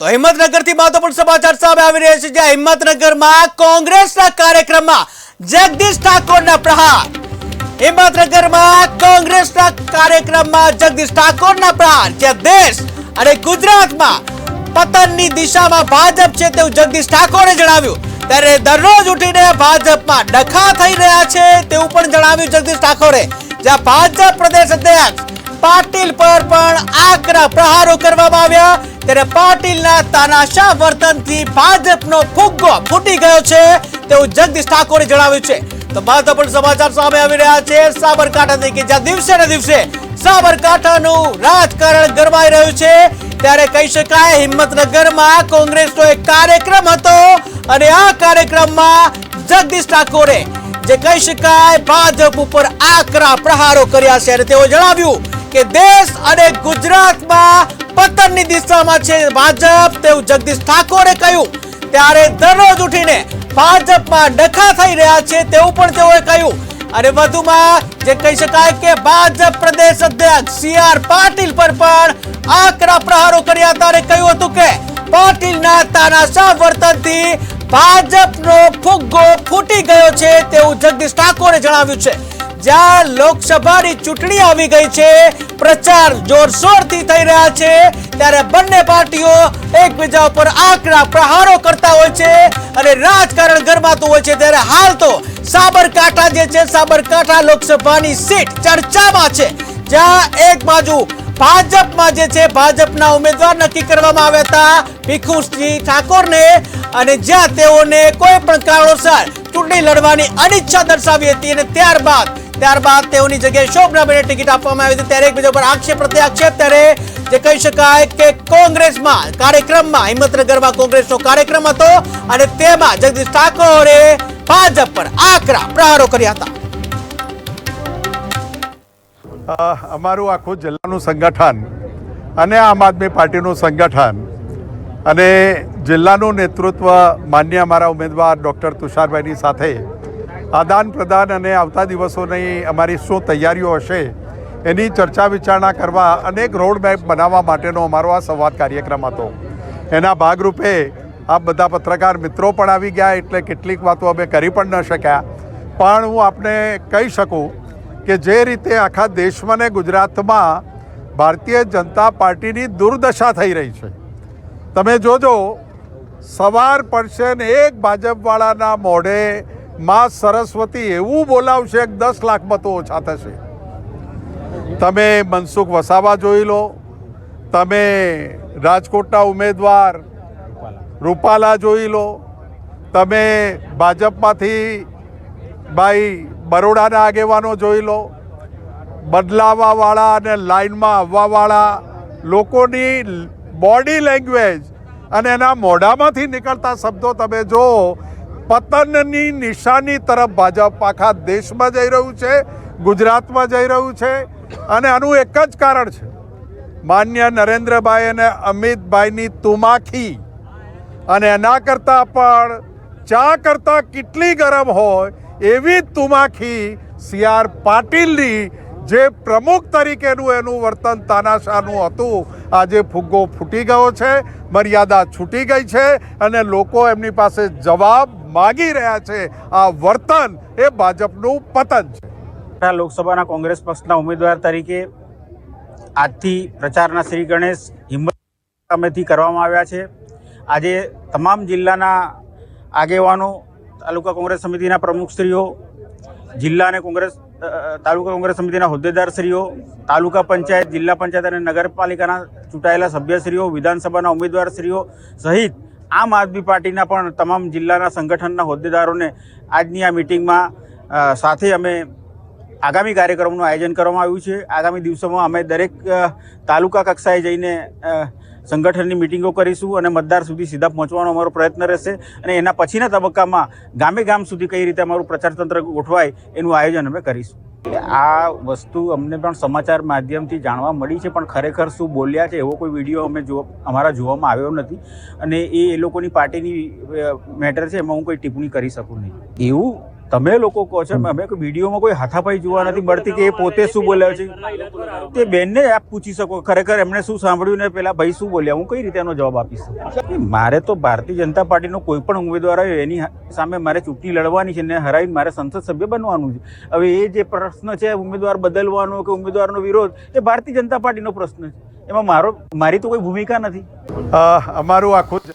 તો હિંમતનગરથી મહત્વપૂર્ણ સમાચાર સામે આવી રહ્યા છે, જ્યાં હિંમતનગરમાં કોંગ્રેસના કાર્યક્રમમાં જગદીશ ઠાકોરના પ્રહાર. હિંમતનગરમાં કોંગ્રેસના કાર્યક્રમમાં જગદીશ ઠાકોરના પ્રહાર, જ્યાં દેશ અને ગુજરાતમાં પતનની દિશામાં ભાજપ છે તેવું જગદીશ ઠાકોરે જણાવ્યું. ત્યારે દરરોજ ઉઠીને ભાજપમાં ડખા થઈ રહ્યા છે તેવું પણ જણાવ્યું જગદીશ ઠાકોરે. જ્યાં ભાજપ પ્રદેશ અધ્યક્ષ પાટીલ પર પણ આકરા પ્રહારો કરવામાં આવ્યા. ત્યારે પાટીલના તાનાશાહ વર્તનથી ભાજપનો ફુગ્ગો ફૂટી ગયો છે તેવું જગદીશ ઠાકોરે જણાવ્યું છે. તો મહત્વપૂર્ણ સમાચાર સામે આવી રહ્યા છે. સાબરકાંઠાથી કે જ્યાં દિવસે ને દિવસે સાબરકાંઠાનું રાજકારણ ગરમાઈ રહ્યું છે, ત્યારે કહી શકાય હિંમતનગરમાં કોંગ્રેસનો એક કાર્યક્રમ હતો અને આ કાર્યક્રમમાં જગદીશ ઠાકોરે જે કહી શકાય ભાજપ ઉપર આકરા પ્રહારો કર્યા છે અને તેઓ જણાવ્યું કે દેશ અને ગુજરાતમાં પતનની દિશામાં છે ભાજપ. તેવું જગદીશ ઠાકોરે કહ્યું. ત્યારે દરરોજ ઉઠીને ભાજપમાં ડખા થઈ રહ્યા છે તેવું પણ તેઓએ કહ્યું. અને વધુમાં જે કહી શકાય કે ભાજપ પ્રદેશ અધ્યક્ષ સી આર પાટીલ પર પણ આકરા પ્રહારો કર્યા. ત્યારે કહ્યું હતું કે પાટીલના તાનાશાહ વર્તનથી ભાજપનો ફુગ્ગો ફૂટી ગયો છે તેવું જગદીશ ઠાકોરે જણાવ્યું છે. જ્યાં લોકસભાની ચૂંટણી આવી ગઈ છે. પ્રચાર જોરશોરથી થઈ રહ્યા છે. ત્યારે બંને પાર્ટીઓ એકબીજા ઉપર આકરા પ્રહારો કરતા હોય છે અને રાજકારણ ગરમાતું હોય છે. ત્યારે હાલ તો સાબરકાંઠા જે છે, સાબરકાંઠા લોકસભાની સીટ ચર્ચામાં છે. જ્યાં એક બાજુ ભાજપમાં જે છે, ભાજપના ઉમેદવાર નક્કી કરવામાં આવ્યા હતા ભીખુસિંહ ઠાકોરને અને જ્યાં તેઓને કોઈ પણ કારણોસર ચૂંટણી લડવાની અનિચ્છા દર્શાવી હતી અને ત્યારબાદ ત્યારબાદ તેઓની જગ્યાએ શોભનાબેનને ટિકિટ આપવામાં આવી હતી. ત્યારે એકબીજા પર આક્ષેપ પ્રત્યે ત્યારે જે કહી શકાય કે કોંગ્રેસમાં કાર્યક્રમમાં હિંમતનગરમાં કોંગ્રેસનો કાર્યક્રમ હતો અને તેમાં જગદીશ ઠાકોરે ભાજપ પર આકરા પ્રહારો કર્યા હતા. અમારું આખું જિલ્લાનું સંગઠન અને આમ આદમી પાર્ટીનું સંગઠન અને જિલ્લાનું નેતૃત્વ માન્ય અમારા ઉમેદવાર ડૉક્ટર તુષારભાઈની સાથે આદાન પ્રદાન અને આવતા દિવસોની અમારી શું તૈયારીઓ હશે એની ચર્ચા વિચારણા કરવા અને એક રોડ મેપ બનાવવા માટેનો અમારો આ સંવાદ કાર્યક્રમ હતો. એના ભાગરૂપે આ બધા પત્રકાર મિત્રો પણ આવી ગયા, એટલે કેટલીક વાતો અમે કરી પણ ન શક્યા. પણ હું આપને કહી શકું કે જે રીતે આખા દેશમાં ને ગુજરાતમાં ભારતીય જનતા પાર્ટીની દુર્દશા થઈ રહી છે. તમે જોજો, સવાર પડશે ને એક ભાજપવાળાના મોઢે માં સરસ્વતી એવું બોલાવશે કે દસ લાખ મતો ઓછા થશે. તમે મનસુખ વસાવા જોઈ લો, તમે રાજકોટના ઉમેદવાર રૂપાલા જોઈ લો, તમે ભાજપમાંથી ભાઈ બરોડાના આગેવાનો જોઈ લો, બદલાવાવાળા અને લાઈનમાં આવવાવાળા લોકોની બોડી લેંગ્વેજ. અને એના મોઢામાંથી નીકળતા શબ્દો તમે જો પતનની નિશાની તરફ ભાજપ આખા દેશમાં જઈ રહ્યું છે, ગુજરાતમાં જઈ રહ્યું છે, અને આનું એક જ કારણ છે. માન્ય નરેન્દ્રભાઈ અને અમિતભાઈની તુમાખી. અને એના કરતાં પણ, ચા કરતાં કેટલી ગરમ હોય એવી તુમાખી સી આર પાટીલની, જે પ્રમુખ તરીકેનું એનું વર્તન તાનાશાહનું હતું. આજે ફુગ્ગો ફૂટી ગયો છે, મર્યાદા છૂટી ગઈ છે અને લોકો એમની પાસે જવાબ માગી રહ્યા છે. આ વર્તન એ ભાજપનું પતન છે. લોકસભાના કોંગ્રેસ પક્ષના ઉમેદવાર તરીકે આજથી પ્રચારના શ્રી ગણેશ હિંમત અમેથી કરવામાં આવ્યા છે. આજે તમામ જિલ્લાના આગેવાનો, તાલુકા કોંગ્રેસ સમિતિના પ્રમુખશ્રીઓ જિલ્લા અને કોંગ્રેસ તાલુકા કોંગ્રેસ સમિતિના હોદ્દેદારશ્રીઓ, તાલુકા પંચાયત, જિલ્લા પંચાયત અને નગરપાલિકાના ચૂંટાયેલા સભ્યશ્રીઓ, વિધાનસભાના ઉમેદવારશ્રીઓ સહિત આમ આદમી પાર્ટીના પણ તમામ જિલ્લાના સંગઠનના હોદ્દેદારોને આજની આ મિટિંગમાં સાથે અમે આગામી કાર્યક્રમનું આયોજન કરવામાં આવ્યું છે. આગામી દિવસોમાં અમે દરેક તાલુકા કક્ષાએ જઈને સંગઠનની મિટિંગો કરીશું અને મતદાર સુધી સીધા પહોંચવાનો અમારો પ્રયત્ન રહેશે અને એના પછીના તબક્કામાં ગામે ગામ સુધી કઈ રીતે અમારું પ્રચાર તંત્ર ગોઠવાય એનું આયોજન અમે કરીશું. આ વસ્તુ અમને પણ સમાચાર માધ્યમથી જાણવા મળી છે, પણ ખરેખર શું બોલ્યા છે એવો કોઈ વીડિયો અમે જો અમારા જોવામાં આવ્યો નથી અને એ એ લોકોની પાર્ટીની મેટર છે, એમાં હું કોઈ ટિપ્પણી કરી શકું નહીં. એવું તમે લોકો કહો છો, અમે વિડીયોમાં કોઈ હાથાપાઈ જોવા નથી મળતી કે એ પોતે શું બોલ્યા છે? તે બેનને આપ પૂછી શકો, ખરેખર એમણે શું સાંભળ્યું ને પેલા ભાઈ શું બોલ્યા, હું કઈ રીતે એનો જવાબ આપીશ? મારે તો ભારતીય જનતા પાર્ટીનો કોઈ પણ ઉમેદવાર આવ્યો એની સામે મારે ચૂંટણી લડવાની છે ને હરાવીને મારે સંસદ સભ્ય બનવાનું છે. હવે એ જે પ્રશ્ન છે, ઉમેદવાર બદલવાનો કે ઉમેદવારનો વિરોધ, એ ભારતીય જનતા પાર્ટીનો પ્રશ્ન છે. એમાં મારો, મારી તો કોઈ ભૂમિકા નથી. અમારું આખું